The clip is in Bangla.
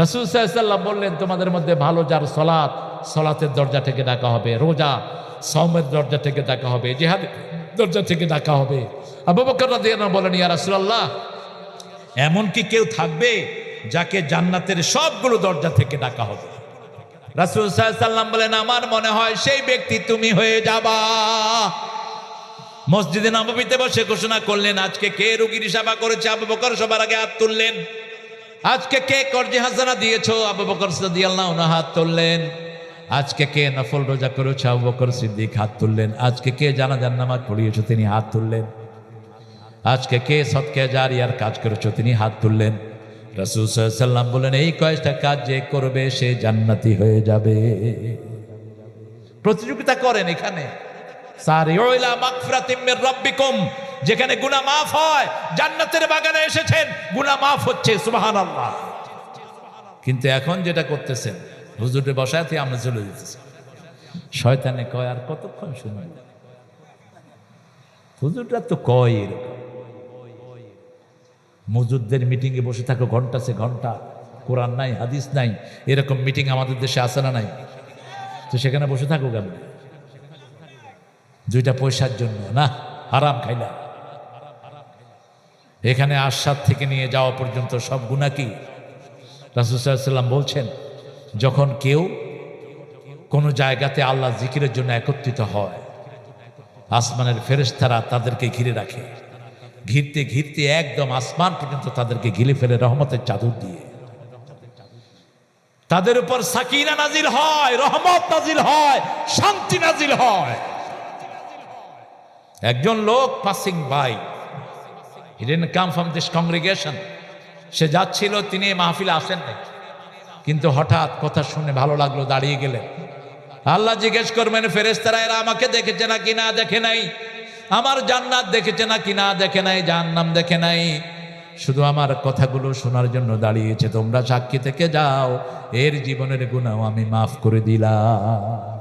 রাসুল সাল্লাম বললেন, তোমাদের মধ্যে ভালো যার সলাৎ সলাতের দরজা থেকে ডাকা হবে। রোজা সৌমের দরজা থেকে ডাকা হবে। জেহাদ দরজা থেকে ডাকা হবে। আবু বলেন, ইয়া রাসূলুল্লাহ, এমন কেউ থাকবে যাকে জান্নাতের সবগুলো দরজা থেকে ডাকা হবে? রাসুল সাল্লাম বলেন, আমার মনে হয় সেই ব্যক্তি তুমি হয়ে যাবা। মসজিদে নবমীতে বসে ঘোষণা করলেন, আজকে কে রুগীর সেবা করেছে? আবু বকর সবার আগে হাত তুললেন। আজকে কে কর্জে হাসানা দিয়েছ? আবু বকর সিদ্দিয়াল্লাহ হাত তুললেন। আজকে কে নফল রোজা করেছে? আবু বকর সিদ্দিক হাত তুললেন। আজকে কে জানাজান নামাজ পড়িয়েছো? তিনি হাত তুললেন। আজকে কে সৎকে জারিয়ার কাজ করেছ? তিনি হাত তুললেন। রাসূল সাল্লাম বলেন, এই কয়েকটা কাজ যে করবে, সে জান্নাতি হয়ে যাবে। প্রতিযোগিতা করেন এখানে। সারিউ ইলা মাগফিরাতিম মির রাব্বিকুম। যেখানে গুনাহ মাফ হয়, জান্নাতের বাগানে এসেছেন, গুনাহ মাফ হচ্ছে, সুবহানাল্লাহ। কিন্তু এখন যেটা করতেছেন হুজুরে থেকে আমরা চলে যেতেছি। শয়তানে কয়, আর কতক্ষণ শুনবেন হুজুরটা তো কয় এরকম। মজুরদের মিটিংয়ে বসে থাকো, ঘণ্টা সে ঘণ্টা, কোরআন নাই, হাদিস নাই, এরকম মিটিং আমাদের দেশে আসে না নাই? তো সেখানে বসে থাকো কেন? দুইটা পয়সার জন্য, না? হারাম খাইলা। এখানে আশ্বাদ থেকে নিয়ে যাওয়া পর্যন্ত সব গুণা কি? রাসুসাল্লাম বলছেন, যখন কেউ কোনো জায়গাতে আল্লাহ জিকিরের জন্য একত্রিত হয়, আসমানের ফেরেশতারা তাদেরকে ঘিরে রাখে। ঘিরতে ঘিরতে একদম আসমান পর্যন্ত তাদেরকে ঘিরে ফেলে রহমতের চাদর দিয়ে। তাদের উপর সাকিনা নাজিল হয়, রহমত নাজিল হয়, শান্তি নাজিল হয়। একজন লোক passing by he didn't come from this congregation সে যাচ্ছিল, তিনি মাহফিলে আসেন নাই। কিন্তু হঠাৎ কথা শুনে ভালো লাগল, দাঁড়িয়ে গেলেন। আল্লাহ জিজ্ঞেস করবেন ফেরেস্তারা এরা আমাকে দেখেছে না কি না দেখে নাই? আমার জান্নাত দেখেছে না কি না দেখে নাই? জাহান্নাম দেখে নাই। শুধু আমার কথাগুলো শোনার জন্য দাঁড়িয়েছে। তোমরা সাক্ষী থেকে যাও, এর জীবনের গুণাও আমি মাফ করে দিলাম।